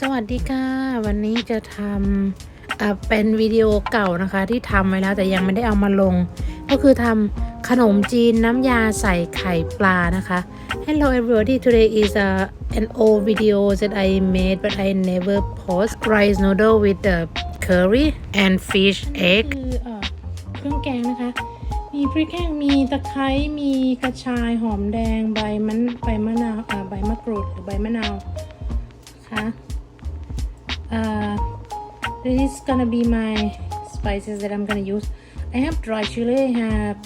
สวัสดีค่ะ วันนี้จะทำอ่าเป็นวิดีโอเก่านะคะ ที่ทำไว้แล้วแต่ยังไม่ได้เอามาลง ก็คือทำขนมจีนน้ำยาใส่ไข่ปลานะคะ Hello everybody today is a an old video that I made but I never post rice noodle with the curry and fish egg คือเครื่องแกงนะคะ มีพริกแห้งมีตะไคร้มีกระชายหอมแดงใบมันใบมะนาวใบมะกรูดหรือใบมะนาวนะคะ uh, this is gonna be my spices that I'm gonna use. I have dry chili, I have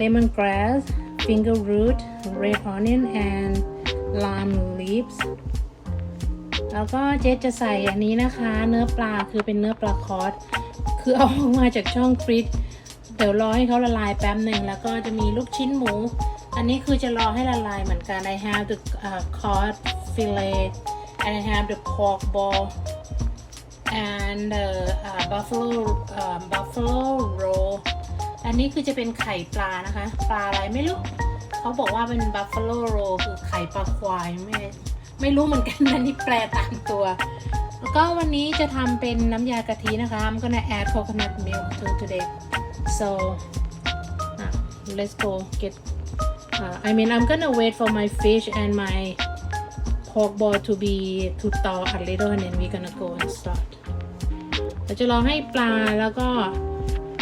lemongrass, finger root, red onion, and lime leaves. แล้วก็เจ๊จะใส่อันนี้นะคะ เนื้อปลาคือเป็นเนื้อปลาคอสคือเอาออกมาจากช่องฟรีซเดี๋ยวรอให้เขาละลายแป๊บหนึ่งแล้วก็จะมีลูกชิ้นหมู อันนี้คือจะรอให้ละลายเหมือนกัน I have the uh, cod fillet and I have the pork ball and the uh, buffalo uh, buffalo roll อันนี้คือจะเป็นไข่ปลานะคะ ปลาอะไรไม่รู้ เขาบอกว่าเป็น buffalo roll คือไข่ปลาควายไม่ไม่รู้เหมือนกันอันนี้แปลตามตัว แล้วก็วันนี้จะทำเป็นน้ำยากะทินะคะ I'm gonna add coconut milk to today so uh, let's go get uh, I mean I'm gonna wait for my fish and my pork ball to be to thaw a little and then we're gonna go and start เราจะรอให้ปลาแล้วก็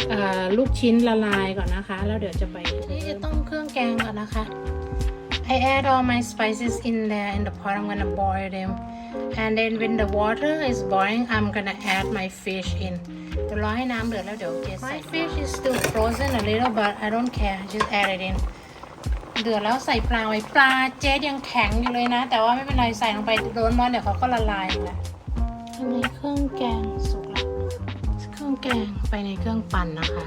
เอ่อลูกชิ้นละลายก่อนนะคะ แล้วเดี๋ยวจะไปนี่จะต้มเครื่องแกงก่อนนะคะ I add all my spices in there in the pot I'm gonna boil them and then when the water is boiling I'm gonna add my fish in เดี๋ยวรอให้น้ำเดือดแล้วเดี๋ยวเจใส่ My fish is still frozen a little but I don't care just add it in เดือดแล้วใส่ปลาไว้ปลาเจ๊ยังแข็งอยู่เลยนะ แต่ว่าไม่เป็นไรใส่ลงไปโดนร้อนเดี๋ยวเขาก็ละลายแหละอันนี้เครื่องแกงสุก แกงไปในเครื่องปั่นนะคะ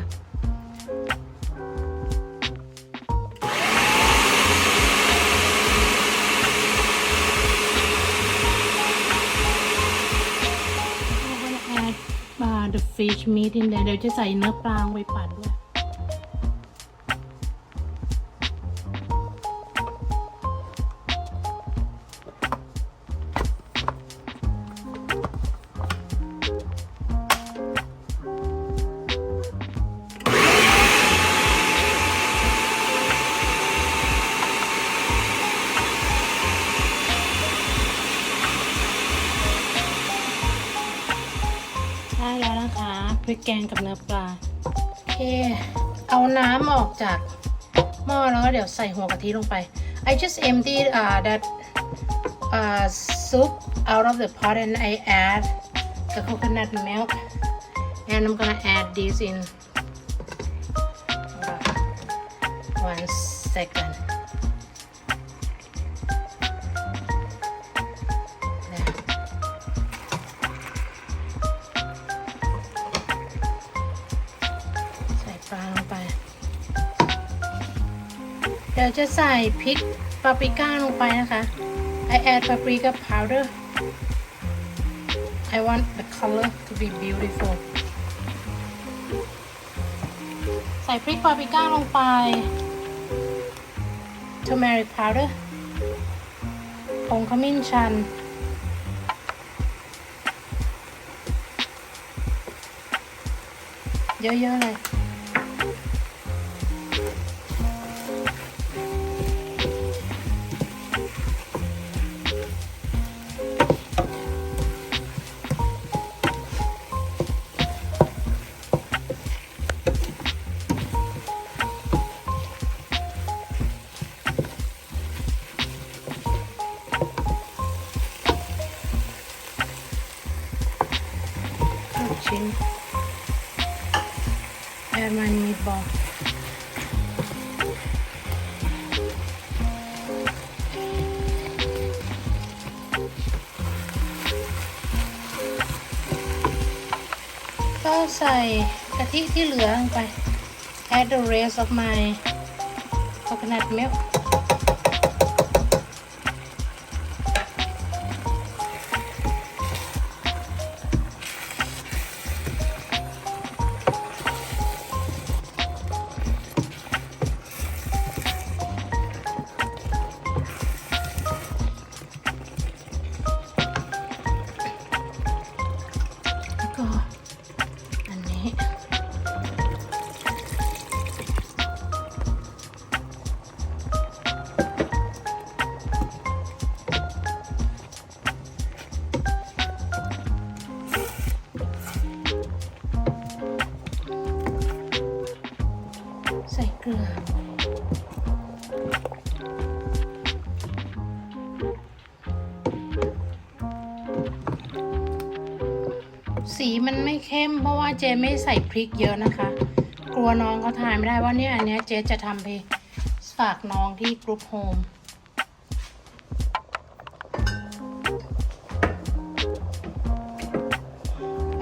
I'm gonna add uh, the fish meat in there เดี๋ยวจะใส่เนื้อปลาลงไปปั่นด้วย ริกแกงกับเนื้อปลาโอเค เอาน้ำออกจากหม้อแล้วก็เดี๋ยวใส่หัวกะทิลงไป I just emptied uh, that uh, soup out of the pot and I add the coconut milk and I'm gonna add this in one second ดี๋ยวจะใส่พริกปาปริก้าลงไปนะคะ I add paprika powder I want the color to be beautiful ใส่พริกปาปริก้าลงไป turmeric powder ผงขมิ้นชัน เยอะๆเลย ก็ใส่กะทิที่เหลือลงไป add the rest of my coconut milk สีมันไม่เข้มเพราะว่าเจไม่ใส่พริกเยอะนะคะ กลัวน้องเขาทานไม่ได้ว่าเนี่ยอันเนี้ยเจจะทำไปฝากน้องที่กรุ๊ปโฮม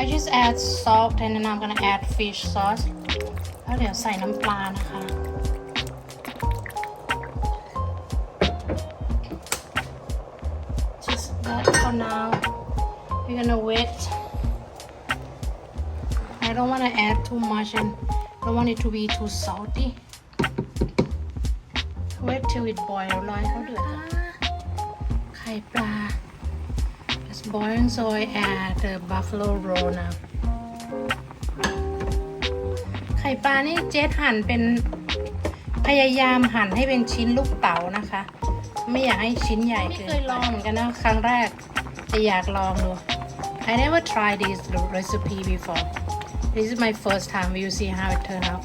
I just add salt and then I'm gonna add fish sauce แล้วเดี๋ยวใส่น้ำปลานะคะ just that for now we're gonna wait I don't want to add too much and don't want it to be too salty wait till it boil รอให้เขาเดือดก่อนไข่ปลา It's boiling so I add the buffalo roll now ไ ข่ปลานี่เจ๊หั่นเป็นพยายามหั่นให้เป็นชิ้นลูกเต๋านะคะ ไม่อยากให้ชิ้นใหญ่ไม่เคยลองเหมือนกันนะครั้งแรกแต่อยากลองดู I never tried this recipe before this is my first time we'll see how it turn out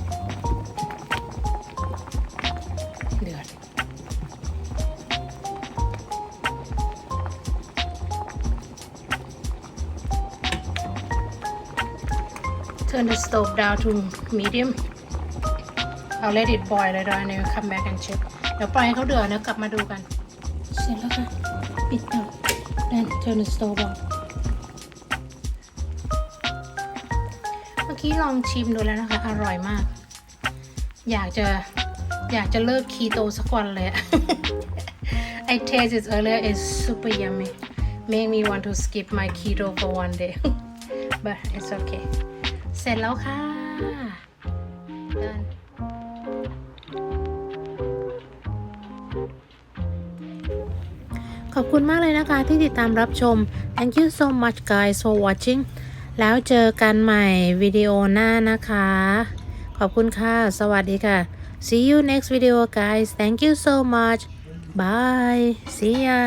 Turn the stove down to medium I'll let it boil เลยด้วย and then come back and check เดี๋ยวปล่อยให้เขาเดือดแล้วกลับมาดูกัน เสร็จแล้วค่ะ ปิดเตา then turn the stove off เมื่อกี้ลองชิมดูแล้วนะคะ อร่อยมาก อยากจะอยากจะเลิกคีโตสักวันเลยอะ I tasted it earlier it's super yummy make me want to skip my keto for one day but it's okay เสร็จแล้วค่ะ เดิน ขอบคุณมากเลยนะคะที่ติดตามรับชม thank you so much guys for watching แล้วเจอกันใหม่วิดีโอหน้านะคะ ขอบคุณค่ะ สวัสดีค่ะ see you next video guys thank you so much bye see ya